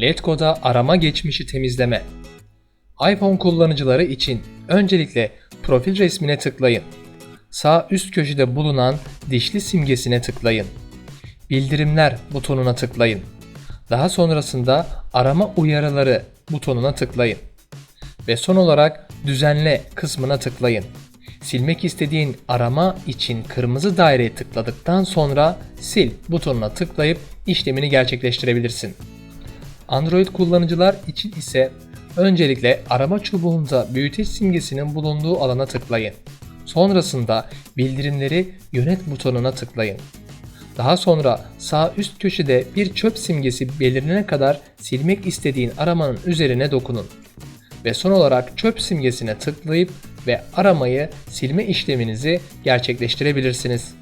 Letgo'da arama geçmişi temizleme. iPhone kullanıcıları için öncelikle profil resmine tıklayın. Sağ üst köşede bulunan dişli simgesine tıklayın. Bildirimler butonuna tıklayın. Daha sonrasında arama uyarıları butonuna tıklayın. Ve son olarak düzenle kısmına tıklayın. Silmek istediğin arama için kırmızı daireye tıkladıktan sonra sil butonuna tıklayıp işlemini gerçekleştirebilirsin. Android kullanıcılar için ise öncelikle arama çubuğunda büyüteç simgesinin bulunduğu alana tıklayın. Sonrasında bildirimleri yönet butonuna tıklayın. Daha sonra sağ üst köşede bir çöp simgesi belirlene kadar silmek istediğin aramanın üzerine dokunun. Ve son olarak çöp simgesine tıklayıp ve aramayı silme işleminizi gerçekleştirebilirsiniz.